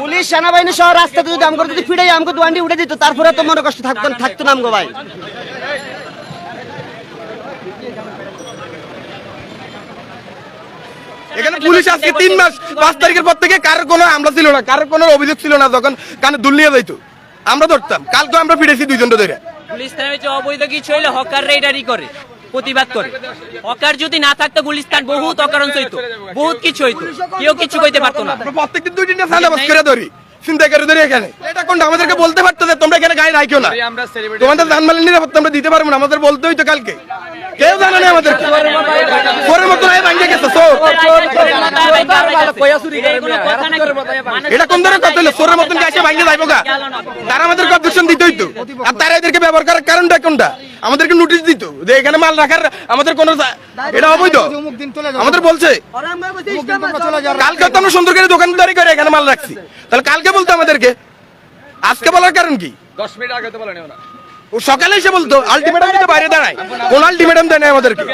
Police সেনাবাহিনী সহ রাস্তাতে যদি আমাকে যদি ফিরে আমাকে দোয়ান্ডি উঠে দিত তারপরে তো মনে কষ্ট থাকতো থাকতো না আমগো ভাই। এখানে পুলিশ আজকে তিন মাস পাঁচ তারিখের পর থেকে কারোর কোনো আমলা ছিল না কারোর কোনো অভিযোগ ছিল না যখন কানে দুল নিয়ে যাইতো। আমরা ধরতাম কালকে আমরা ফিরেছি দুইজন ধরে। পুলিশ থানায় হচ্ছে অবৈধ কিছু হইলে হকার রেডারি করে। প্রতিবাদ করে। হকার যদি না থাকতো গুলিস্তান বহুত অকারণ হইতো বহুত কিছু হইতো। কেউ কিছু কইতে পারতো না। প্রত্যেকদিন দুই তিনটা সালে বাস করে ধরি চিন্তা করে ধরি এখানে। এটা কোনটা? আমাদেরকে বলতে পারতো যে তোমরা এখানে গায়ে রাখো না। তোমাদের জানমালের নিরাপত্তা আমরা দিতে পারব না আমাদের বলতে হইতো কালকে। কেউ জানে না আমাদের কোন মতন তারা আর তারা এদেরকে ব্যবহার করার কারণটা কোনটা? আমাদেরকে নোটিশ দিত যে এখানে মাল রাখার আমাদের কোনো এটা আমাদের বলছে, কালকে তো আমরা সুন্দর করে এখানে মাল রাখছি। তাহলে কালকে বলতো আমাদেরকে। আজকে বলার কারণ কি? দশ মিনিট আগে তো বলেনি ওরা। ও সকালে এসে বলতো আলটিমেটাম দিতে বাইরে দাঁড়ায়। কোন আলটিমেটাম দেয় না আমাদেরকে।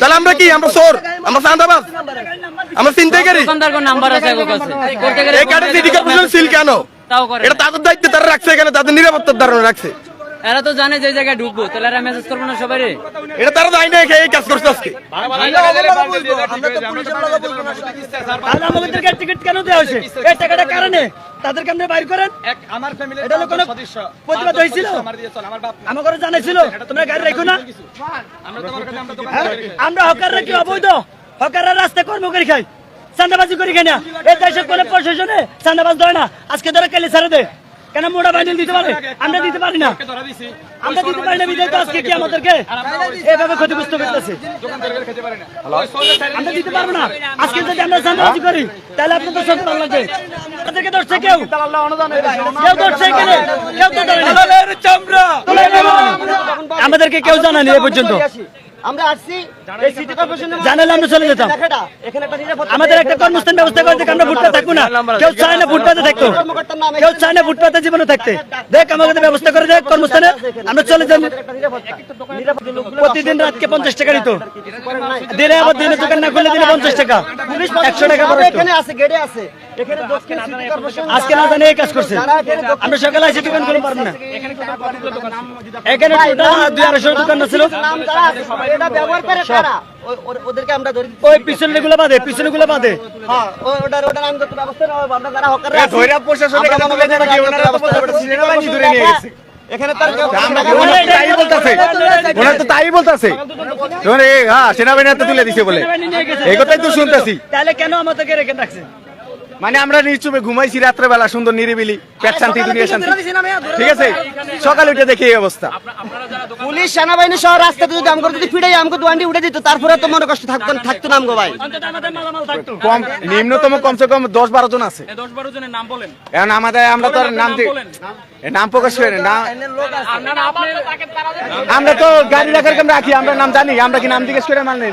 তাহলে আমরা কি আমরা চোর? আমরা চাঁদাবাজ? আমরা চিন্তাই গেলে এই কার্ডে সিটি কর্পোরেশন সিল কেন? এটা তাদের দায়িত্ব তারা রাখছে এখানে তাদের নিরাপত্তার ধারণা রাখছে। এরা তো জানে যে জায়গায় ঢুকবো তাহলে এরা মেসেজ করব না সবাই এটা তারা যায় না এই কাজ করছে আজকে। আমাদেরকে টিকিট কেন দেওয়া হয়েছে? এই টাকাটা কারণে? তাদেরকে আপনি বাইর করেন। আমার এটা কোনো প্রতিবাদ হয়েছিল? দিয়ে। ঘরে জানাইছিল? তোমরা গাড়ি রেখো না? আমরা হ্যাঁ? আমরা হকাররা কি অবৈধ? হকাররা রাস্তায় কর্ম করে খাই চান্দাবাজি করে খাই না। এই দেশের কোনো প্রশাসনে চান্দাবাজ দেয় না। আজকে ধরে কেলে ছেড়ে দে। কেন মোটা বাইন্ডেল দিতে পারে? আমরা দিতে পারি না। ওকে ধরা দিছি। আমরা দিতে পারি না বিদায় তো আজকে কি আমাদেরকে? এভাবে ক্ষতিগ্রস্ত করতেছে আমরা দিতে পারব না। আজকে যদি আমরা চান্দাবাজি করি তাহলে আপনার তো সব ভালো লাগবে তাদেরকে ধরছে কেউ? কেউ ধরছে এখানে? কেউ তো। আমাদেরকে কেউ জানানি এ পর্যন্ত। আমরা আসছি এই সিটি কর্পোরেশনের জানালে আমরা চলে যেতাম এখানে একটা নিরাপত্তা আমাদের একটা কর্মস্থান ব্যবস্থা করে দেখ আমরা ফুটপাতে থাকব না কেউ চায় না ফুটপাতে থাকতো কেউ চায় না ফুটপাতে জীবনে থাকতে দেখ আমাদের ব্যবস্থা করে দেখ কর্মস্থানে আমরা চলে প্রতিদিন রাতকে পঞ্চাশ টাকা দিত দিনে আবার দিনে দোকান না খুললে দিনে পঞ্চাশ টাকা একশো টাকা এখানে আছে গেটে আছে আজকে না জানি এই কাজ করছে। আমরা সকালে এসে দোকান খুলতে পারব না। এখানে দুই আড়াইশো দোকান ছিল। ওদেরকে আমরা ধরি। ওই পিছনে গুলো বাদে পিছনে গুলো বাদে। হ্যাঁ ওটার ওটার আইনগত ব্যবস্থা নেওয়া আমরা যারা প্রশাসনের কাছে আমাদের ধরে নিয়ে গেছে। এখানে তার তাই বলতাছে। ওনারা তো তাই বলতাছে। হ্যাঁ সেনাবাহিনী হাতে তুলে দিছে বলে। এই কথাই তো শুনতেছি। তাহলে কেন আমাদেরকে রেখে রাখছে মানে আমরা নিশ্চুপে ঘুমাইছি রাত্রেবেলা সুন্দর নিরিবিলি পেট শান্তি দুনিয়া শান্তি। ঠিক আছে? সকালে উঠে দেখি এই অবস্থা। পুলিশ সেনাবাহিনী সহ রাস্তাতে যদি আমাকে যদি ফিরে আমাকে দোয়ান্ডি উঠে দিত তারপরে তো মনে কষ্ট থাকতো থাকতো না আমগো ভাই। অন্তত আমাদের মালামাল থাকতো। কম নিম্নতম কমসে কম দশ বারো জন আছে। দশ বারো জনের নাম বলেন। এখন আমাদের আমরা তো আর নাম নাম প্রকাশ করি না। আমরা তো গাড়ি রাখার কেমন রাখি আমরা নাম জানি আমরা কি নাম জিজ্ঞেস করে মাল নেই?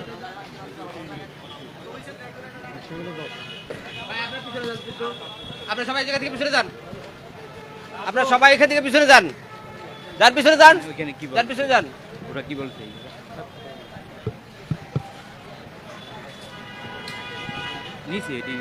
আপনারা সবাই জায়গা থেকে পিছনে যান। আপনারা সবাই এখান থেকে পিছনে যান। যার পিছনে যান। যার পিছনে যান। ওরা কি বলছে? নিচে এটি